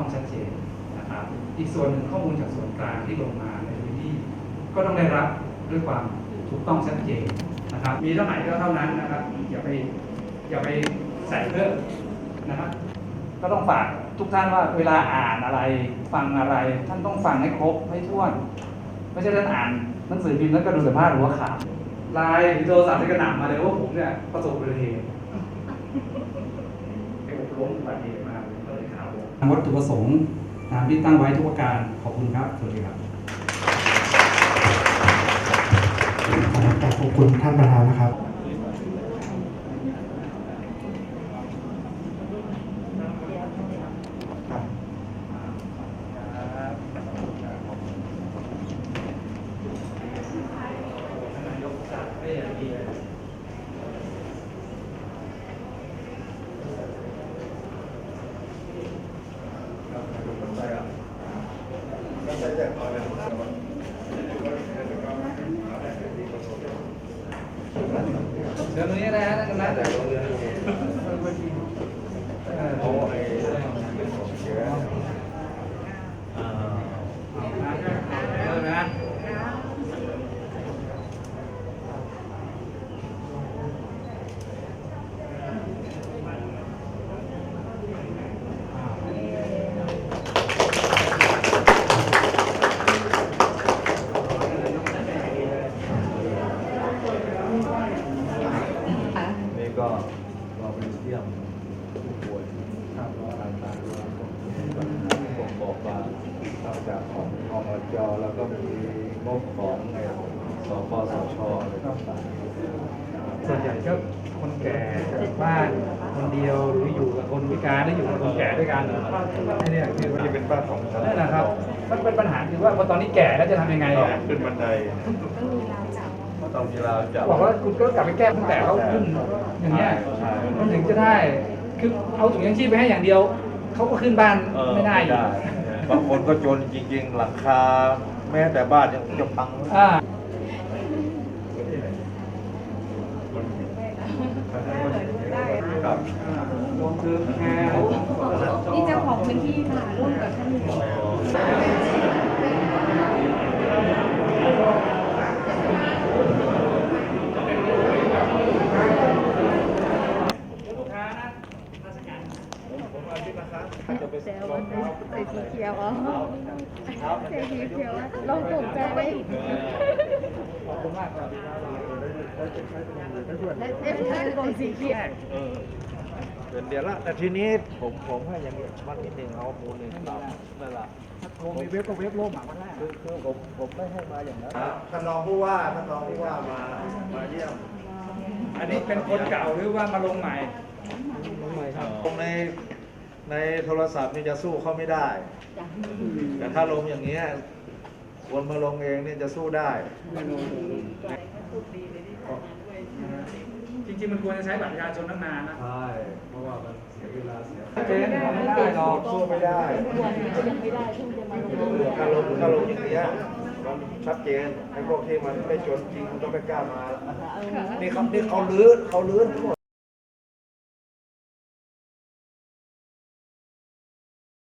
ต้องชัดเจนนะครับอีกส่วนหนึ่งข้อมูลจากส่วนกลางที่ลงมาในพื้นที่ ก็ต้องได้รับด้วยความถูกต้องชัดเจนนะครับ มีเท่าไหร่ก็เท่านั้นนะครับอย่าไปอย่าไปใส่เพิ่มนะครับก็ต้องฝากทุกท่านว่าเวลาอ่านอะไร ฟังอะไร ท่านต้องฟังให้ครบให้ถ้วนไม่ใช่ท่านอ่านหนังสือพิมพ์แล้วก็ดูแต่พาดหัวข่าวไลน์หรือโทรศัพท์ที่กระหน่ำมาเลยว่าผมเนี่ยประสบอุบัติเหตุไอบรมอุบัติเหตุมาเลย ทาวผมวัตถุประสงค์ตามที่ตั้งไว้ทุกประการ ขอบคุณครับ สวัสดีครับขอบคุณท่านประธานนะครับ เดี๋ยวตรงนี้นะฮะนั่นนะแต่โอ้ยเออนะ นี่ก็เราไปเยี่ยมผู้ป่วยครับต่างๆด้วยปัญหาที่ผมบ อกว่านอกจากของอบจแล้วก็มีงบของในสปสชอะไรต่างส่วนใหญ่ก็คนแก่จากบ้านคนเดียวหรืออยู่กับคนพิการหรืออยู่กับคนแก่ด้วยกันไอ้เนี่ยคือๆมันที่เป็นบ้านของชั้นนั่นนะครับมันเป็นปัญหาคือว่าพอตอนนี้แก่แล้วจะทำยังไงอะขึ้นบันไดก็ต้องมีราวจับบอกว่าคุณก็กลับไปแก้ตั้งแต่เขาขึ้นอย่างเงี้ยใช่มันถึงจะได้คือเอาถุงยังชีพไปให้อย่างเดียว เขาก็ขึ้นบ้านเออไม่ได้อยู่บางคนก็จนจริง ๆ หลังคา แม้แต่บ้านยังจะพังอ่าครับรวมถึงแอร์นี่เจ้าของพื้นที่ค่ะร่วมกับท่าน ลูกค้านะราชการ แซวว่าใส่สีเขียวอ๋อใส่สีเขียวอะเราตกใจไหมขอบคุณมากครับและเอ๊ะใช่ของสีเขียวเออเป็นเดียวละแต่ทีนี้ผมผมให้อย่างนี้ช็อตนิดนึงเอาหมูหนึ่งตับนั่นแหละโทรมีเว็บก็เว็บโลกหมาวันแรกคือคือผมผมไม่ให้มาอย่างนั้นท่านรองผู้ว่าท่านรองผู้ว่ามามาเยี่ยม อันนี้เป็นคนเก่าหรือว่ามาลงใหม่ลงใน ในโทรศัพท์นี่จะสู้เขาไม่ได้แต่ถ้าลงอย่างเงี้ยคนมาลงเองเนี่ยจะสู้ได้จริงๆมันควรจะใช้บัตรประชาชนตั้งนานนะ ใช่ เพราะว่ามันเสียเวลาเสียเจนทำไม่ได้หรอกสู้ไม่ได้ยังไม่ได้เพิ่งจะมาลงถ้าลงถ้าลงอย่างเงี้ยมันชัดเจนไอ้พวกที่มันไม่จนจริงมันก็ไม่กล้ามา นี่เขานี่เขาลื้อเขาลื้อทั้งหมด